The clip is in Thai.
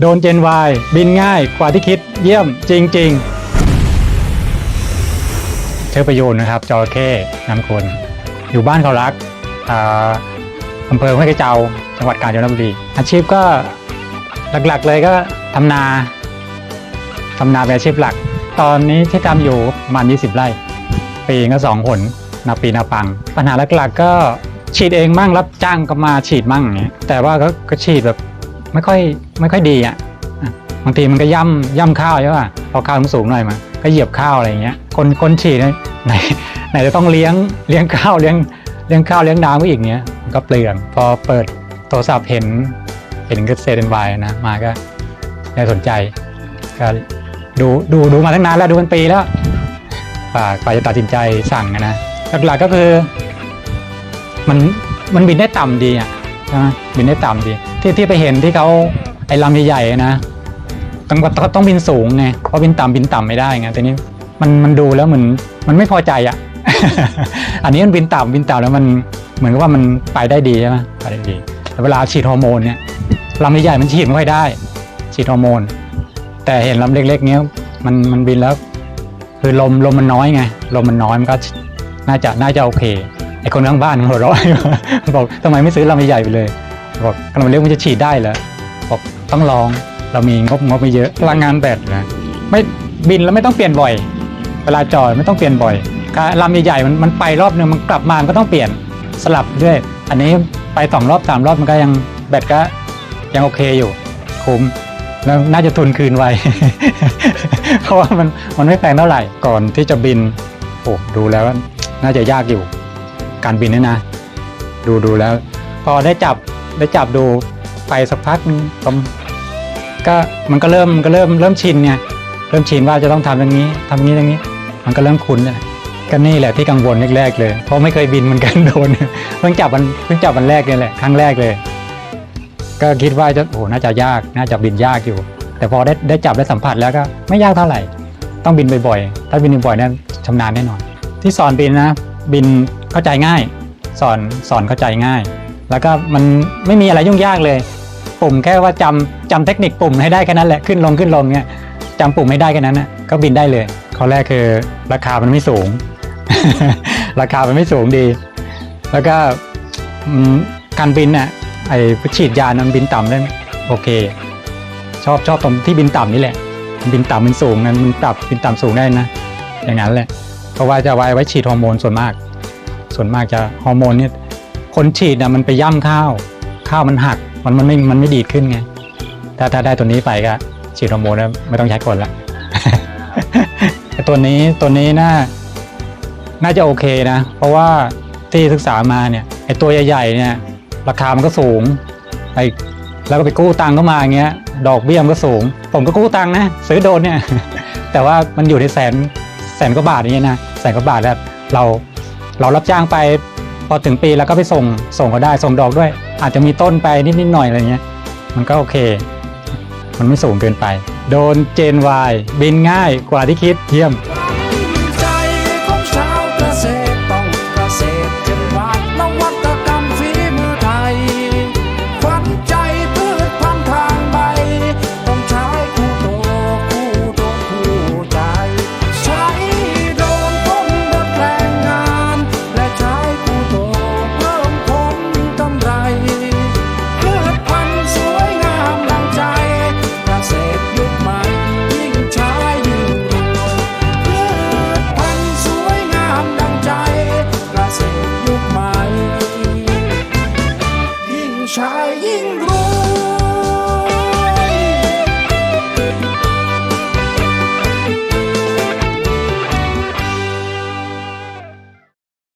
โดนเจนวายบินง่ายกว่าที่คิดเยี่ยมจริง ๆ เชื่อประโยชน์นะครับจระเข้น้ำคนอยู่บ้านเขารักอาอำเภอห้วยกระเจ้าจังหวัดกาญจนบุรี อาชีพก็หลักๆเลยก็ทำนาทำนาเป็นอาชีพหลัก ตอนนี้ที่ทำอยู่ประมาณ 20 ไร่ ปีก็สองหนนาปีนาปัง ปัญหาหลักๆก็ฉีดเองมั่งรับจ้างก็มาฉีดมั่งอย่างเงี้ยแต่ว่าก็ฉีดแบบ ไม่ค่อยไม่ค่อยดีอะบางทีมันก็ย่ำย่ำข้าวใช่ป่ะพอข้าวมันสูงหน่อยมันก็เหยียบข้าวอะไรอย่างเงี้ย คนคนฉี่ไหนไหนจะต้องเลี้ยงเลี้ยงข้าวเลี้ยงเลี้ยงข้าวเลี้ยงน้ำไว้อีกเนี้ยมันก็เปลืองพอเปิดโทรศัพท์เห็นเห็นก็เซนวนะมาก็ได้สนใจก็ดูดูดูมาตั้งนานแล้วดูเป็นปีแล้วกว่ากว่าจะตัดสินใจสั่งนะหลักๆก็คือ มันมันบินได้ต่ำดีอะใช่ไหมบินได้ต่ำดี ที่ที่ไปเห็นที่เขาไอ้ลำใหญ่ๆนะต้องต้องบินสูงไงเพราะบินต่ำบินต่ำไม่ได้ไงแต่นี้มันมันดูแล้วเหมือนมันไม่พอใจอะ อันนี้มันบินต่ำบินต่ำแล้วมันเหมือนกับว่ามันไปได้ดีใช่ไหมไปได้ดีแต่เวลาฉีดฮอร์โมนเนี่ยลำใหญ่ๆมันฉีดไม่ค่อยได้ ฉีดฮอร์โมน แต่เห็นลำเล็กๆเนี้ยมันมันบินแล้ว คือลมลมมันน้อยไงลมมันน้อยมันก็น่าจะน่าจะโอเคไอคนข้างบ้านหัวเราะบอกทำไมไม่ซื้อลำใหญ่ไปเลย บอกกำลำเล็กมันจะฉีดได้เหรอบอกต้องลองเรามีงบงบไม่เยอะพลังงานแบตนะไม่บินแล้วไม่ต้องเปลี่ยนบ่อย เวลาจอดไม่ต้องเปลี่ยนบ่อยการลำใหญ่ๆมันมันไปรอบนึงมันกลับมามันก็ต้องเปลี่ยนสลับด้วย อันนี้ไปสองรอบสามรอบมันก็ยังแบตก็ยังโอเคอยู่คุ้มแล้วน่าจะทุนคืนไว เพราะว่ามันมันไม่แพงเท่าไหร่ก่อนที่จะบินโอ้ดูแล้วน่าจะยากอยู่ การบินนี่นะ ดูดูแล้ว พอได้จับ ได้จับดูไปสักพักก็มันก็เริ่มก็เริ่มเริ่มชินไงเริ่มชินว่าจะต้องทำอย่างนี้ทำนี้อย่างนี้ มันก็เริ่มคุ้นเลยก็นี่แหละที่กังวลแรกๆเลย เพราะไม่เคยบินเหมือนกันโดนเพิ่งจับมันเพิ่งจับมันแรกเลยแหละครั้งแรกเลย ก็คิดว่าจะโอ้หน่าจะยากน่าจะบินยากอยู่ แต่พอได้ได้จับได้สัมผัสแล้วก็ไม่ยากเท่าไหร่ ต้องบินบ่อยๆ ถ้าบินบ่อยๆเนี่ยชำนาญแน่นอน ที่สอนบินนะ บินเข้าใจง่าย สอนสอนเข้าใจง่าย แล้วก็มันไม่มีอะไรยุ่งยากเลย ปุ่มแค่ว่าจำจำเทคนิคปุ่มให้ได้แค่นั้นแหละขึ้นลงขึ้นลงเนี่ยจำปุ่มให้ได้แค่นั้นนะก็บินได้เลยข้อแรกคือราคามันไม่สูง ราคามันไม่สูงดี แล้วก็การบินน่ะไอ้ฉีดยานั้นบินต่ำได้โอเค ชอบชอบตรงที่บินต่ำนี่แหละ บินต่ำบินสูงนั้นมันปรับบินต่ำสูงได้นะ อย่างนั้นแหละเพราะว่าจะไว้ไว้ฉีดฮอร์โมนส่วนมาก ส่วนมากจะฮอร์โมนเนี่ย คนฉีดนะมันไปย่ำข้าว ข้าวมันหักมันมันไม่มันไม่ดีดขึ้นไงถ้าถ้าได้ตัวนี้ไปก็ฉีดฮอร์โมนแล้วไม่ต้องใช้คนละต่ตัวนี้ตัวนี้น่าน่าจะโอเคนะ เพราะว่าที่ศึกษามาเนี่ยไอตัวใหญ่ๆเนี่ยราคามันก็สูงไอแล้วก็ไปกู้ตังค์เข้ามาอย่างเงี้ย ดอกเบี้ยมันก็สูง ผมก็กู้ตังค์นะซื้อโดนเนี่ย แต่ว่ามันอยู่ในแสนแสนกว่าบาทอย่างเงี้ยนะแสนกว่าบาทแล้วเราเรารับจ้างไป พอถึงปีแล้วก็ไปส่งส่งก็ได้ส่งดอกด้วย อาจจะมีต้นไปนิดนิดหน่อยอะไรเงี้ย มันก็โอเค มันไม่สูงเกินไป โดนเจนวายบินง่ายกว่าที่คิดเยี่ยม